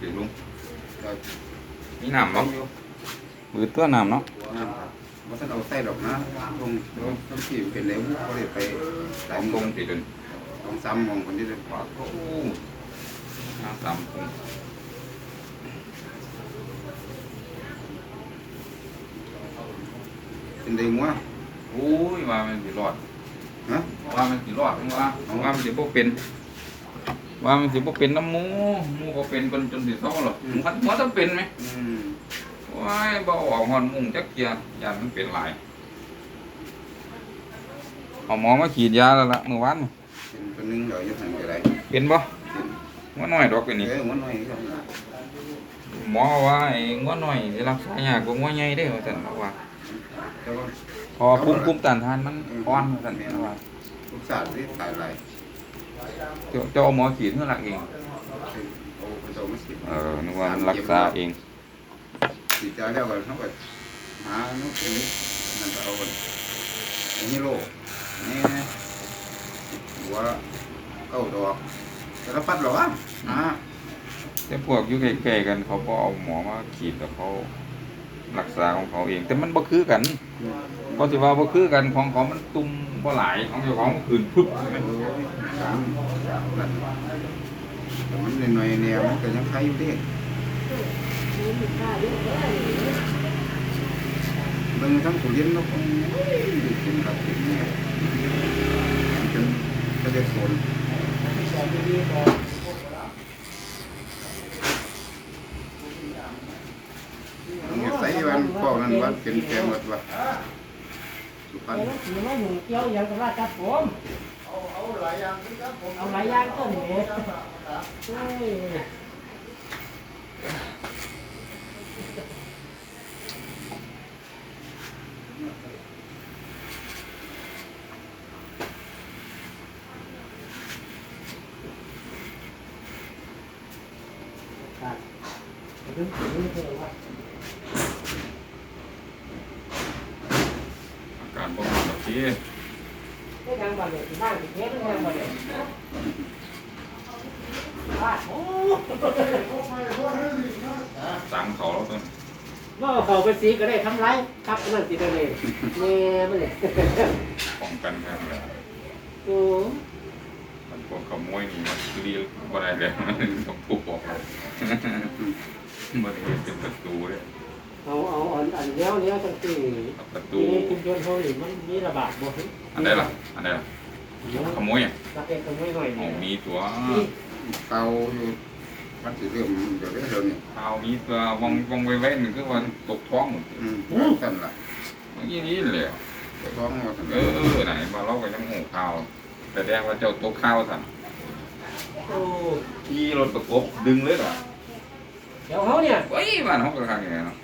ของน้ำมันยังติดลุงก็มีน้ำเนาะมือตัวน้ำเนาะนะครับว่าถ้าเราใส่ดอกนะลงลงต้องขีดเป็นเหลวก็เลยไปหลายตโมรงงติดจนต้องซ้ำมองคนที่จะปากโอ้น้ำตำตรงเป็นเด้งวะโอ้ยว่ามันสิรอดฮะว่ามันสิรอดว่าว่ามันสิบ่เป็น ว่ามันสิบ่เป็นน้ำหมูหมูบ่เป็นจนจนสิเศร้าหรอกมันมันต้องเป็นไหมอืมว้ายบ่ออกหอนมุงจักเกียยานมันเป็นหลายเอาหมอมาฉีดยาแล้วล่ะเมื่อวานนี่เป็นคนนึงเดี๋ยวจะทำอะไรเป็นบ่ว่าน้อยดอกเป็นนี่เอ้ยมันน้อยก็หมอว่าไอ้งัวน้อยสิรักษายากกว่างัวใหญ่เด้อว่าซั่นว่าแต่ว่าพอภูมิคุ้มต้านทานมันอ่อนว่าซั่นว่า ลูกสาวที่ถ่ายไรเจ้าเจ้าเอาหมอฉีดเมื่อรักเองโอ้คนโตไม่สิเออนึกว่ามันรักษาเองสิจ้าแล้วก็เขาก็หาโน้ตนี้นั่นก็เอาคนอันนี้โลนี่หัวเก้าดอกแต่ละปัดหรอวะอ่าแต่พวกอยู่ใกล้ๆกันเขาก็เอาหมอมาฉีดกับเขา รักษาของเขาเอง แต่มันบ่คือกันเขาะสิว่าบ่คือกันของเขามันตุ่มบ่หลายของเจ้าของมันขึ้นพึบใช่มั้ยมันแต่มันหน่อยแนวมันก็ยังใครอยู่ดิเบิ่งทั้งผู้เรียนเนาะคงกินครับกินเนี่ยจนจะได้สนเนี่ยใส่ วันพ่อนั้นวันเป็นแกหมดว่ะสุพรรณแล้วถือว่าหนูเกี่ยวอย่างกับว่าจับผมเอาหลายอย่างครับผมเอาหลายอย่างต้นเหตุใช่อาไหร่การ บ่มาแบบที่ไม่ยังบ่เลยบ้านติดเทปไม่ยังบ่เลยบ้านโอ้สั่งเขาแล้วต้นว่าเขาไปสีก็ได้ทำไรครับนั่นสิกันเลยเน่ไม่เลยป้องกันครับโอ้มันพวกขโมยนี่มันเรีบ่ได้เลยต้องทุบอกเลยบ่ได้เฮ็ดเป็นประตูเลย เอาเอาอันอันเลี้ยวเลี้ยวจังสี่เอาประตูที่คุณยนต์เขาหรือมันมีระบาดบ่อันใดล่ะอันใดล่ะขโมยอะรักเองก็ไม่หน่อยเอามีตัวนี่เก่าอยู่มันสิเริ่มเดี๋ยวเดี๋ยวนี้เอามีตัววงวงไว้ไว้นี่คือว่าตกท้องหมดอืมสั่นล่ะเมื่อกี้นี้แหละท้องว่าสั่นเออไหนมาเราก็ยังหูข่าวแต่แดงว่าเจ้าตกข้าวสั่นโอ้ขี่รถประกบดึงเลยเหรอเดี๋ยวเขาเนี่ยเฮ้ยบ้านเขาก็ทางอย่างนี้เนาะ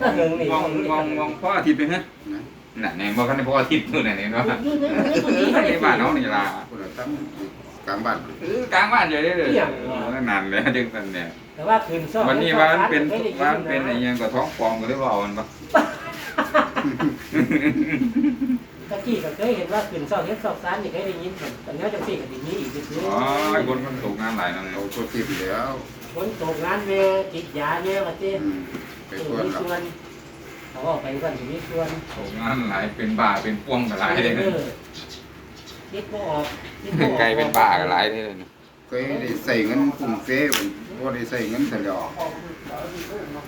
ถ้าเกิงนี่มองมองมองพ่ออาทิตย์ไปฮะนะน่ะไหนบอกกันในพ่ออาทิตย์นู่นน่ะนี่เนาะอยู่ในเอในตัวนี้อเขาในได้บ้านเขานี่ล่ะคนละตั้งกลางบ้านเออกลางบ้านอยู่ได้เลยเออนานแล้วจังซั่นเนี่ยแต่ว่าคืนซ่อวันนี้ว่ามันเป็นว่ามันเป็นไอ้หยังก็ท้องฟองก็เลยว่าเอามันปะตะกี้ก็เคยเห็นว่าคืนซ่อเฮ็ดซ่อซานนี่เคยได้ยินเหมือนแต่เนี้ยจังซี่ก็สิมีอีกคืออ๋อไอ้คนมันตกงานหลายนั่นเอาตัวติดแล้ว คนตกงานแม่ติดยาแม่ว่าซี่อืมไปมีทวนแล้วส่วนเขาออกไปกันสิมีส่วนตกงานหลายเป็นบ้าเป็นป่วงก็หลายเลยเออคิดบ่ออกคิดบ่ออกไกลเป็นบ้าก็หลายเลยนะเคยได้ใส่เงินกรุงเทพบ่ได้ใส่เงินตลอด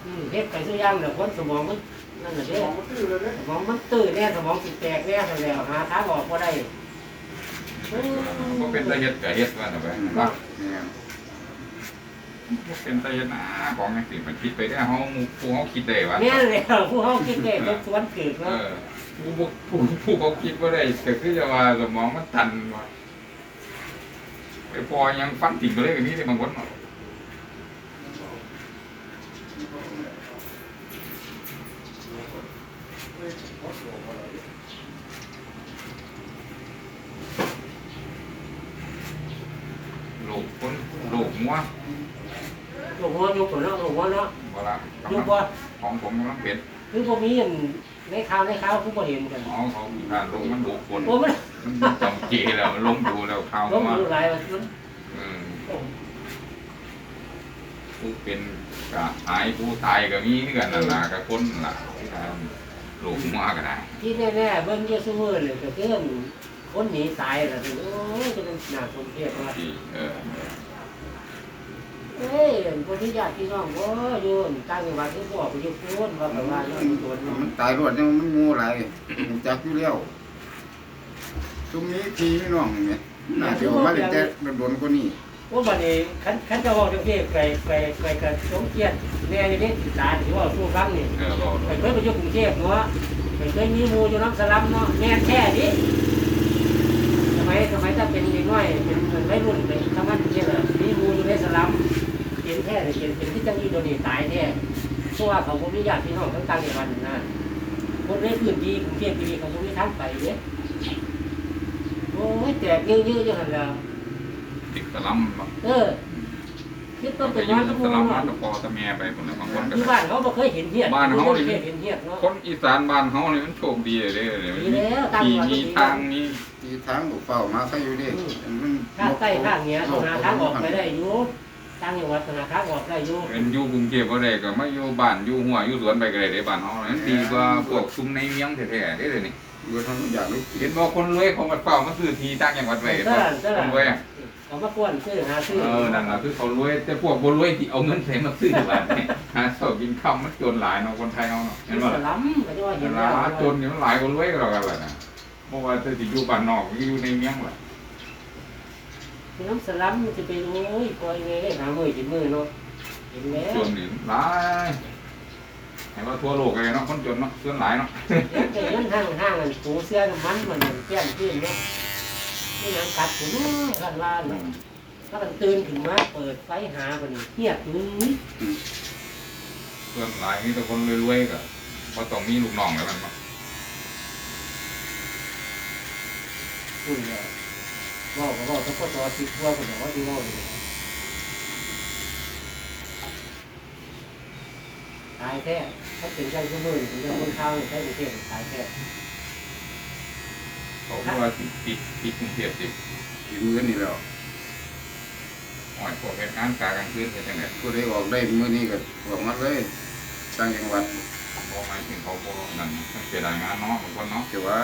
อืมเฮ็ดไปซุอย่างเดี๋ยวคนสมองมันนั่นน่ะเด้สมองมันตื้อแน่สมองสิแตกแน่ซั่นแล้วหาทางออกบ่ได้อืมก็เป็นตะเฮ็ดก็เฮ็ดว่าน่ะไปอืมว่าเนี่ย เป็นไสยนะของอย่างสิมันคิดไปได้เฮาหมู่ผู้เฮาคิดได้วะเนี่ยเลยผู้เขาคิดได้เป็นสวนเกิดเเนาะผู้บ่ผู้ผู้เขาคิดบ่ได้ก็คือจะว่าสมองมันตันว่าไปพอยังฟันติ่งเลยแบบมีแต่บางคนเนาะโลกคนโลกงัว ลูกหัวยุกเนาะลูกหัวเนาะบ่ละยุกว่าของผมกำลังเป็นคือพวกนี้อย่างในข่าวในข่าวคือบ่เห็นกันอ๋อเขาการลงมันดูคนโอ้มันมันจำเจแล้วมันลงดูแล้วเข้าล้มมาอยู่หลายวันมันเออผู้เป็นกะหายผู้ตายก็มีคือกันนั่นล่ะกับคนล่ะที่ทำโลกหัวก็ได้ที่แน่ๆเบิ่งเยอะซุมื้อเลยก็คือคนหนีตายล่ะโอ้ยจะเป็นหน้าสมเพชว่าที่เออ เอ้ยคนที่ญาติพี่น้องบ่อยู่ต่างจังหวัดคือบอกไปอยู่โพ้นว่าแบบว่าเนาะอยู่ตัวเนาะมันตายรวดยังมันงูหลายมันจักอยู่แล้วตรงนี้ทีพี่น้องเนี่ยน่าจะออกมาเลยแต่โดนกว่านี้ว่าบัดนี้คันคันจะบอกจังซี่ไปไปไปกับสมเกียรติแน่อยู่นี่ตาที่ว่าสู้ฟังนี่เออบอกไปเคยไปอยู่กรุงเทพเนาะไปเคยมีหมู่อยู่น้ำสลัมเนาะแม่นแท้ดิสมัยสมัยถ้าเป็นเด็กน้อยเป็นวัยรุ่นไปทำงานกรุงเทพอะมีหมู่อยู่ในสลัม เป็นแท้เลยเป็นเป็นที่จังอยู่โดนนี่ตายแท้เพราะว่าเขาบ่มีญาติพี่น้องทั้งต่างจังหวัดนั่นนะคนในพื้นที่กรุงเทพที่นี่เขาบ่มีทางไปเด้โอ้ยแตกเยอะๆอยู่หั่นแหล้วติดตะลำบอกเออคิดต้ต้อองงไปเป็นยืว่านตะตะปูลำเนาะตะปอตะแม่ไปคนละบางคนก็ที่บ้านเขาบ่เคยเห็นเหี้ยบ้านเขาบ่นี่เคยเห็นเหี้ยเนาะคนอีสานบ้านเฮานี่มันโชคดีเลยเลยดีแล้วตามมีจังหวัดมีทางมีทีทางบุกเฝ้ามาใครอยู่ดิมันภาคใต้ภาคเหนือต้องหาทางออกไปได้อยู่ ต่างจังหวัดต้องหาทางออกได้อยู่เป็นอยู่กรุงเทพบ่ได้ก็มาอยู่บ้านอยู่หัวอยู่สวนไปก็ได้เด้บ้านเฮานั้นดีกว่าพวกชุมในเมียงแท้ๆเด้เลยนี่เบื่อทำทุกอย่างเลยเห็นบ่คนรวยเขามาเฝ้ามาซื้อที่ต่างจังหวัดไว้เห็นบ่คนรวยอะเขามากวนซื้อหาซื้อเออนั่นล่ะคือเขารวยแต่พวกบ่รวยที่เอาเงินใส่มาซื้อบ้านนี่หาเช้ากินค่ำมันจนหลายเนาะคนไทยเฮาเนาะเห็นบ่สล่ะลัมก็จะว่าเห็เห็นนแล้วว่าจนนี่มันหลายกว่ารวยก็แล้วกันล่ะนะบ่ว่าจะสิอยู่บ้านนอกหรืออยู่ในเมียงล่ะคือ น้ำสลัมมันจะไปโอ้ยปล่อยไงได้หามือกินมือเนาะเห็นแล้วจนนี่หลายให้ว่าทั่วโลกเลยเนาะคนจนเนาะส่วนหลายเนาะเห็นแต่ยันห้างห้างอันปูเสื้อน้ำมันมันแก้มขึ้นเนาะนี่ยังกัดถึงล้านล้านอืเนาะมถ้ามันตื่นขึ้นมาเปิดไฟหาคนนี้เงียบอยู่นี่ส่วนหลายมีแต่คนรวยๆก็บ่ต้องมีลูกน้องแล้วมันเนาะ คุณเนาะบอกก็บอกถ้าพ่อจอติดทั่วคนบอกว่าที่ว่าอยู่ตายแท้ถ้าเป็นใจชั่วโมงถึงจะคนข้าวใช้ประเทศตายแท้เขาบอกว่าปิดปิดกรุงเทพสิทีมือนี่แล้วอ่อยพวกเหตุงานกางกลางคืนเป็นจังได๋ผู้ใดออกได้มือนี้ก็ออกมาเลยต่างจังหวัดบ่หมายถึงเขาบ่นั่นเสียดางานเนาะบางคนเนาะแต่ว่า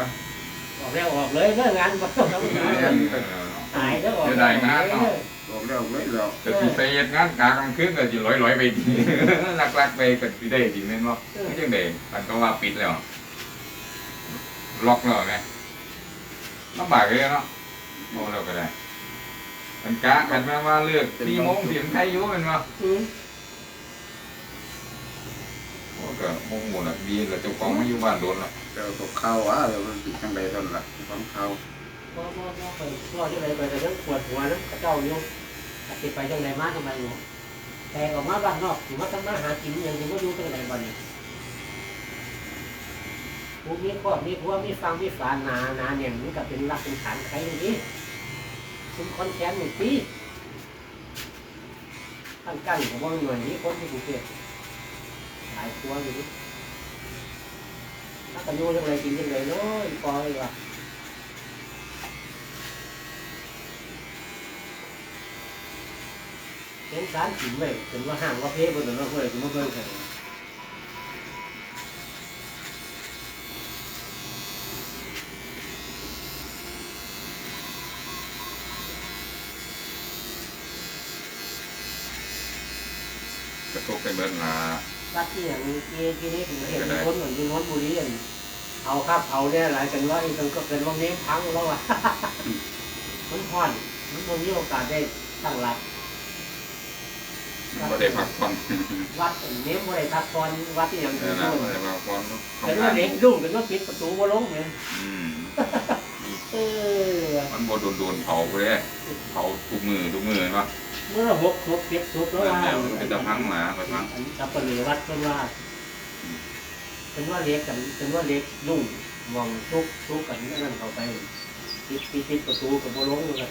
ออกแล้วออกเลยเลิกงานมาต้องทำงานเออเนาะตายแล้วออกเสียดายงานเนาะออกแล้วเลยแล้วแต่สิไปเฮ็ดงานกลางกลางคืนก็สิลอยๆไปดีลักๆไปก็สิได้ดีแม่นบ่จังได๋มันก็ว่าปิดแล้วล็อกแล้วแม่ลำบากเลยเนาะโอ้แล้วก็ได้มันกะกันมาว่าเลือกสี่โมงเสียงใครอยู่แมันว่าอืมโอ้ก็โมงหมดละดีแล้วเจ้าของมาอยู่บ้านโดนละ แต่ตกข้าอะเดี๋ยวมันติดจังใดตอนละความข้าวพอพ่อพอไปพ่อที่ไหนไปแต่ยังปวดหัวนะกระเจ้าอยู่ติดไปจังไหนมากทำไมเนาะแต่ออกมาบ้านนอกถือว่าทำมาหากินอย่างถึงว่าอยู่จังไหนบ้านนี้ผู้มีครอบมีครัวมีฟังมีฝาหนาหนาเนี่ยมันก็เป็นรักเป็นฐานใครอย่างนี้คุณคอนแคนหนึ่งปีขั้นกั้นของว่าหน่วยนี้คนที่กรุงเทพหลายครัวอยู่นี่ ถ้ากันอยู่จังไรกินจังไรเนาะอีปอยว่ะ เห็นสารถิ่นเลยเป็นว่าห่างว่าเพ่บนถนนเลยถึงมาเบิ่งกันกระทบไปเบิดละวัดที่อย่างนี้ที่นี่ถึงเห็นคนเหมือนอยู่นนทบุรีอันเอาครับเอาเนี่ยหลายกันว่าไอ้กันก็เป็นว่าเน้มพังแล้วอะมันห่อนมันตรงนี้โอกาสได้ตั้งหลักบ่ได้พักผ่อนวัดเน้มว่าได้ทักตอนวัดที่อย่างเอนี้อนะบ่ได้พักผ่อนเป็นว่าเด็กลุ่งเป็นว่าปิดประตูว่าลงเนี่ยอืมเออมันบ่โดนๆเผาไปเลยเผาทุกมือทุกมือเนาะ เมื่อหกศพเจ็ดศพแล้วนั่นว่าแหละมันเป็นตะพังหมาไปพังสับปะเหลือวัดเป็นว่า เป็นว่าเล็กกันเป็นว่าเล็กยุ่งมองทุกทุกกันนั่นเข้าไปปิดปิดปิดประตูกับโบลงกัน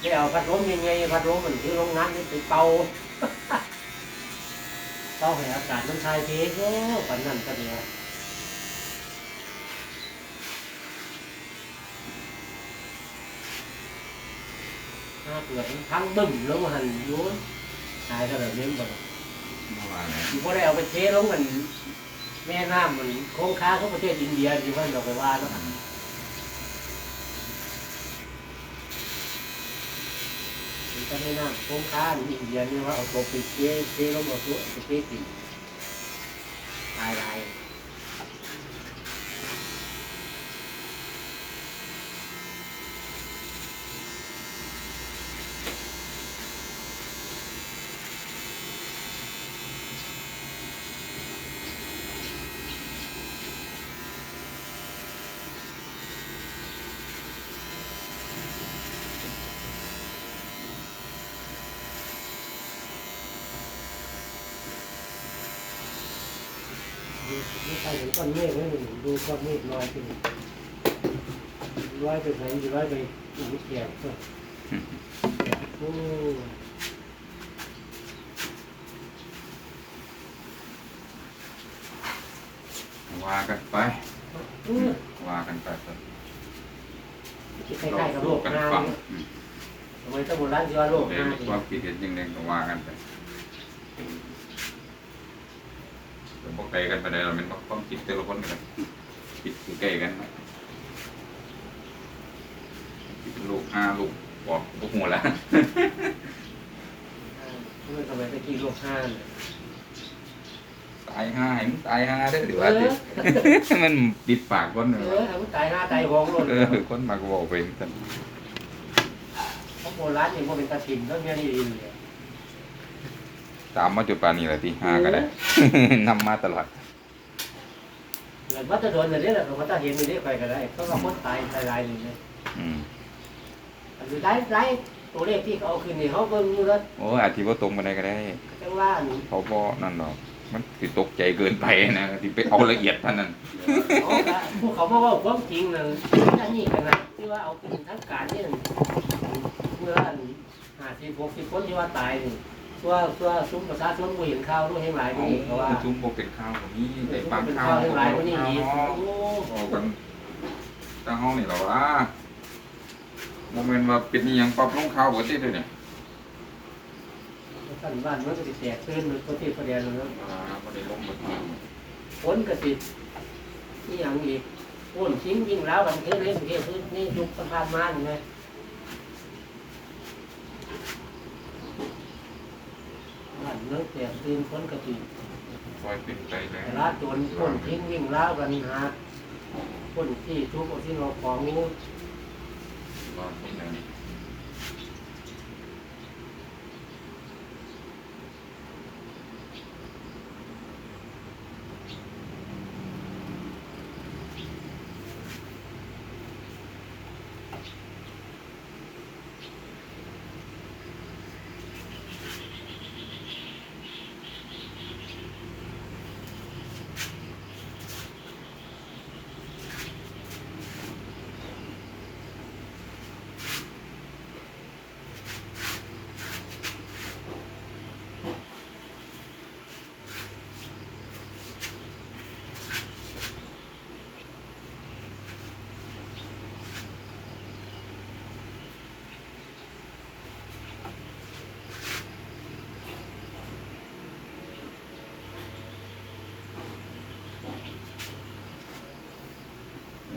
ได้เอาพัดลมยังไงพัดลมมันคือโรงงานนี่ไปเป่าเป่าให้อากาศมันทายเทโอ้ปันนั่นก็เดียว ถ้าเกิดมันพังบึ้มลงมาหันอยูนตายก็แบบนี้บ่เมื่อวานเนี่ยอยู่พอได้เอาไปเทลงมันแม่น้ำมันโค้งค้าของประเทศอินเดียที่ว่าเราไปว่าเนาะมันก็ไม่น้ำโค้งค้าอินเดียนี่ว่าเอาตัวไปเทเทลงเอาตัวไปเทกินตายตาย นี่ใครเห็นก้อนเมฆไหมนี่ดูก้อนเมฆลอยขึ้นลอยไปไหนอยู่ลอยไปอีกแก่โอ้ว่ากันไปอืมว่ากันไปคล้ายๆกับโลกกันนาฟังเนี่ยทำไมต้องโบราณที่ว่าโลกเรียนานอีกความคิดเห็นยังไงก็ว่ากันไปแต่ พวกไกลกันไปได้เราเป็นความคิดแต่ละคนกันคิดคือใกล้กันนะคิดเป็นลูกห้าลูกบอกลูกหัวแล้วเมื่อสมัยตะกี้โลกห้าเนี่ยตายห้าให้มึงตายห้าได้อหรือว่าสิมันปิดปากคนเอเลยอเอาตายห้าตายหองโลดเออคนมาก็บอกไปกันเพราะโบราณยังว่าเป็นตะถิ่นแล้วเนี่ยนี่เลย ตามมาจุดปานนี้แหละที่ห้าก็ได้ นำมาตลอดเหมือนวัดจะโดนอย่างนี้แหละวัดจะเห็นอย่างนี้ไปก็ได้เพราะว่าคนตายตายหลายเลยอืมอันนี้ได้ได้ตัวเลขที่เขาเอาขึ้นนี่เขาเบิ่งอยู่แล้วโอ้อาจที่ว่าตรงไปได้ก็ได้จังว่านี่เขาบ่นั่นหรอกมันสิตกใจเกินไปนะที่ไปเอาละเอียดท่านนั้นเขาก็พวกเขามาเว่าความจริงนั่นอันนี้ขนาดที่ว่าเอาขึ้นทั้งการนี่นั่นเมื่ออันห้าสิบหกสิบคนที่ว่าตายนี่ ตัวตัวซุ้มประชาชนบ่เห็นข่าวด้วยให้หลายกว่านี้เพราะว่าจุ้มบ่เป็นข้าวของนี้ได้ฟังเป็นข้าวข่าวให้หลายกว่านี้อีกเนาะโอ้เอากันตั้งห้องนี่เหรอวะบ่แม่นว่าเป็นอีหยังปรับลงข้าวบ่ติเด้อเนี่ยท่านบ้านมันก็สิแตกตื่นมันก็ที่ประเดี๋ยวนั้นอ่าบ่ได้ลงบ่ทันฝนก็สินี่อย่างอีกฝนทิ้งยิ่งแล้วกันคือเล่นเทพื้นนี่ยุคผ่านมานี่ไง บ้านเนื้อแตกตื่นฝนก็สิปล่อยเป็นไปแล้วแต่ละโจรฝนทิ้งวิ่งแล้วกันหาฝนที่ทุกข์เอาที่เราของงูรอที่ไหน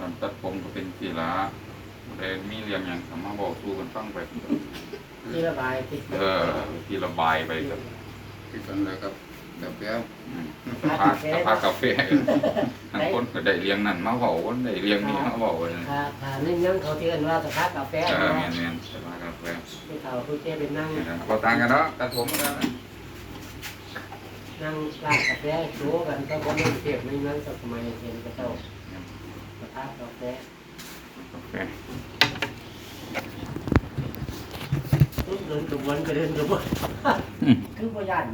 ลำ ตัดผมก็เป็นสีละบ่ได้มีเรื่องหยังสามารถบอกสู้กันฟังไป ที่ระบายที่เออที่ระบายไปครับที่กันเลยครับแบบแล้วอืมพากพากาแฟทั้งคนก็ได้เลี้ยงนั่นมาเว้าคนได้เลี้ยงนี่มาเว้าเลยถ้าถ้านึ่งยังเขาเตือนว่าสถากาแฟเออนะแม่นแม่นแต่ว่ากาแฟที่เขาผู้เจ้เป็นนั่งพอต่างกันเนาะตัดผมกันนะนั่งร้านกาแฟโชว์กันก็คนนั่งเทียบในนั้นสมัยเห็นกระเจ้า สถากาแฟกาแฟทุกเดินกระบวนก็เดินกระบวนอืมคือพยาน